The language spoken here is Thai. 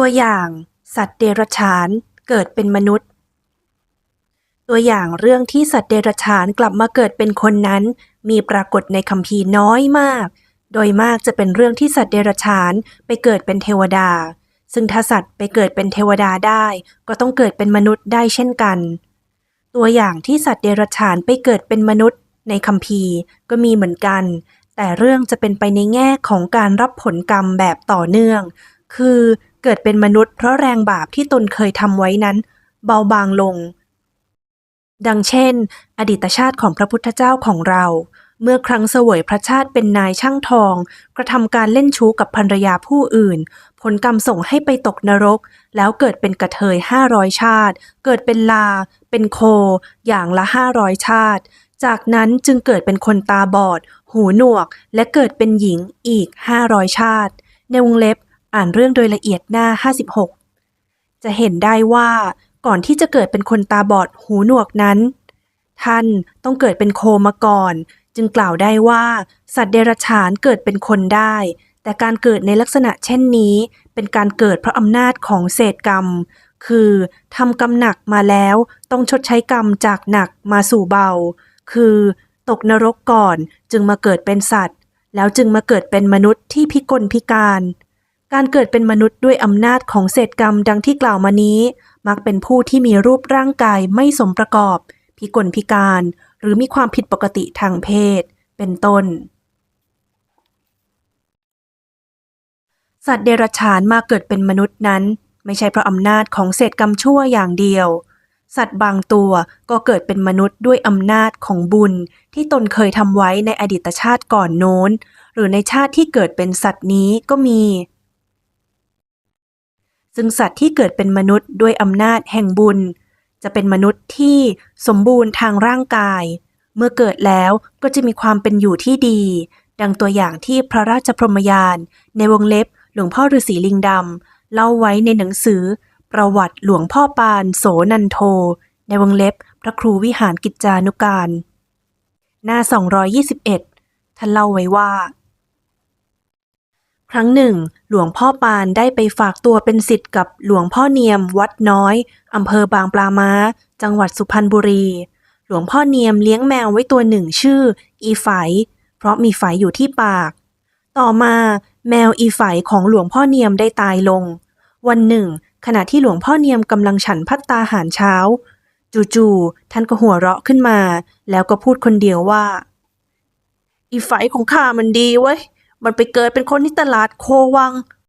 ตัวอย่าง สัตว์เดรัจฉานเกิดเป็นมนุษย์ ตัวอย่างเรื่องที่สัตว์เดรัจฉานกลับมาเกิดเป็นคนนั้น มีปรากฏในคัมภีร์น้อยมาก โดยมากจะเป็นเรื่องที่สัตว์เดรัจฉานไปเกิดเป็นเทวดา ซึ่งถ้าสัตว์ไปเกิดเป็นเทวดาได้ ก็ต้องเกิดเป็นมนุษย์ได้เช่นกัน ตัวอย่างที่สัตว์เดรัจฉานไปเกิดเป็นมนุษย์ ในคัมภีร์ก็มีเหมือนกัน แต่เรื่องจะเป็นไปในแง่ของการรับผลกรรมแบบต่อเนื่อง คือ เกิดเป็นมนุษย์เพราะแรงบาปที่ตนเคยทำไว้นั้น เบาบางลง ดังเช่น อดีตชาติของพระพุทธเจ้าของเรา เมื่อครั้งเสวยพระชาติเป็นนายช่างทอง กระทำการเล่นชู้กับภรรยาผู้อื่น ผลกรรมส่งให้ไปตกนรก แล้วเกิดเป็นกระเทยห้าร้อยชาติ เกิดเป็นลา เป็นโค อย่างละห้าร้อยชาติ จากนั้นจึงเกิดเป็นคนตาบอด หูหนวก และเกิดเป็นหญิงอีกห้าร้อยชาติ ในวงเล็บ อ่านเรื่องโดยละเอียดหน้า 56 จะเห็นได้ว่าก่อนที่จะเกิดเป็นคนตาบอดหูหนวกนั้น ท่านต้องเกิดเป็นโคมาก่อน จึงกล่าวได้ว่า สัตว์เดรัจฉานเกิดเป็นคนได้ แต่การเกิดในลักษณะเช่นนี้ เป็นการเกิดเพราะอำนาจของเศษกรรม คือทำกรรมหนักมาแล้วต้องชดใช้กรรมจากหนักมาสู่เบา คือตกนรกก่อนจึงมาเกิดเป็นสัตว์ แล้วจึงมาเกิดเป็นมนุษย์ที่พิกลพิการ การเกิดเป็นมนุษย์ด้วยอำนาจของเศษกรรมดังที่กล่าวมานี้ มักเป็นผู้ที่มีรูปร่างกายไม่สมประกอบ พิกลพิการ หรือมีความผิดปกติทางเพศ เป็นต้น สัตว์เดรัจฉานมาเกิดเป็นมนุษย์นั้น ไม่ใช่เพราะอำนาจของเศษกรรมชั่วอย่างเดียว สัตว์บางตัวก็เกิดเป็นมนุษย์ด้วยอำนาจของบุญที่ตนเคยทำไว้ในอดีตชาติก่อนโน้น หรือในชาติที่เกิดเป็นสัตว์นี้ก็มี ซึ่งสัตว์ที่เกิดเป็นมนุษย์ด้วยอำนาจแห่งบุญ จะเป็นมนุษย์ที่สมบูรณ์ทางร่างกาย เมื่อเกิดแล้วก็จะมีความเป็นอยู่ที่ดี ดังตัวอย่างที่พระราชพรหมยาน ในวงเล็บหลวงพ่อฤาษีลิงดำเล่าไว้ในหนังสือ ประวัติหลวงพ่อปานโสนันโท ในวงเล็บพระครูวิหารกิจจานุการ หน้า 221 ท่านเล่าไว้ว่า ครั้งหนึ่ง หลวงพ่อปานได้ไปฝากตัวเป็นศิษย์กับหลวงพ่อเนียม วัดน้อยอำเภอบางปลาม้า จังหวัดสุพรรณบุรี หลวงพ่อเนียมเลี้ยงแมวไว้ตัวหนึ่งชื่อ อีไฝเพราะมีไฝอยู่ที่ปาก ต่อมาแมวอีไฝของหลวงพ่อเนียมได้ตายลง วันหนึ่ง ขณะที่หลวงพ่อเนียมกำลังฉันพัตตาหารเช้า จู่ๆท่านก็หัวเราะขึ้นมา แล้วก็พูดคนเดียวว่า อีไฝของข้ามันดีเว้ย มันไปเกิดเป็นคนที่ตลาดโควัง